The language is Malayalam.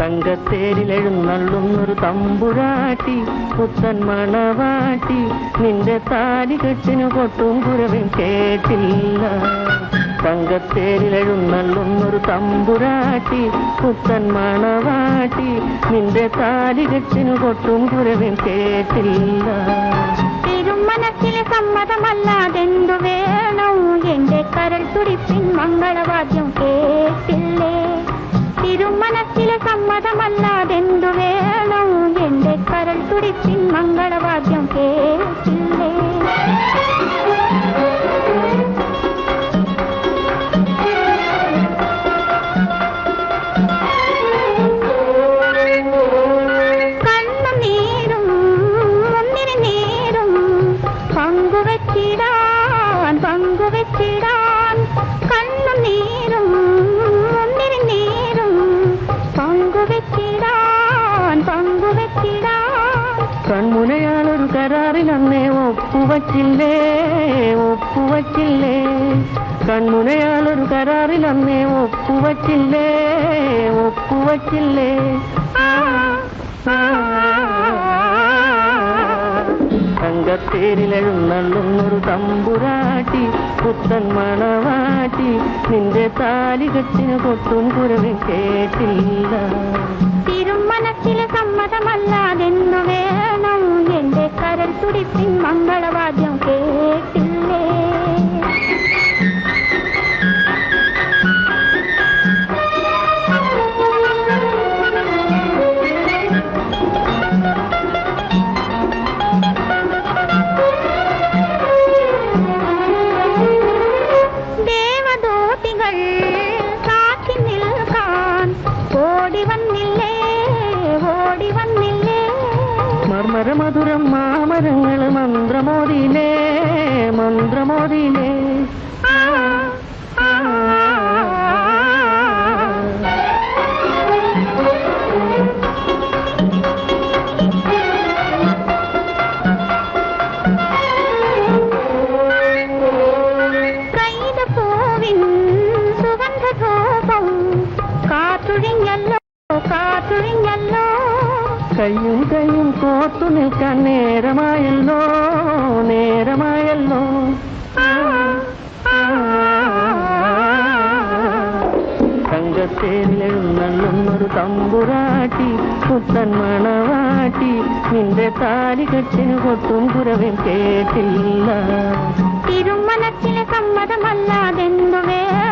തങ്കത്തേരിലെഴുന്നള്ളുന്നൊരു തമ്പുരാട്ടി പുത്തൻ മണവാട്ടി നിന്റെ താലി കെട്ടിനു കൊട്ടും കുരവും കേട്ടില്ല. തങ്കത്തേരിലെഴുന്നള്ളുന്നൊരു തമ്പുരാട്ടി പുത്തൻ മണവാട്ടി നിന്റെ താലി കെട്ടിനു കൊട്ടും കുരവും കേട്ടില്ല. തിരുമനത്തിലെ സമ്മതമല്ലാതെന്തു വേണം എന്റെ കരൾ തുടിപ്പിൻ മംഗളവാദ്യം സമ്മതമല്ലാതെന്തു വേണം? എന്റെ കരൾ തുടിപ്പിൻ മംഗളവാദ്യം കേട്ടില്ലേ? പങ്കുവച്ചിടാൻ പങ്കുവച്ചിടാൻ. കൺമുനയാളൊരു കരാറിൽ അന്നേ ഒപ്പുവച്ചില്ലേ ഒപ്പുവച്ചില്ലേ? കൺമുനയാളൊരു കരാറിൽ അന്നേ ഒപ്പുവച്ചില്ലേ ഒപ്പുവച്ചില്ലേ? തങ്കത്തേരിലെഴുന്നള്ളുന്നൊരു തമ്പുരാട്ടി പുത്തൻ മണവാട്ടി നിന്റെ താലികത്തിന് കൊത്തും കുരവും കേട്ടില്ല. మంగళవాద్యం కేటిల్లే தேவதோதிகள் காட்டி நில்கான் ஓடி வந்தில்லே ஓடி வந்தில்லே மர்மர மதுரம் மா മാമരങ്ങൾ മന്ത്രമോദിലേ മന്ത്രമോദിലേ കയ്യും കയ്യും കോർത്തു നിൽക്കാൻ നേരമായല്ലോ. നേരമായല്ലോ ആ, തങ്കത്തേരിലെഴുന്നള്ളുന്നൊരു തമ്പുരാട്ടി പുത്തൻ മണവാട്ടി നിന്റെ താലി കെട്ടിന് കൊട്ടും കുറവും കേട്ടില്ല. തിരുമനസ്സിലെ സമ്മതമല്ലാതെന്തു വേണം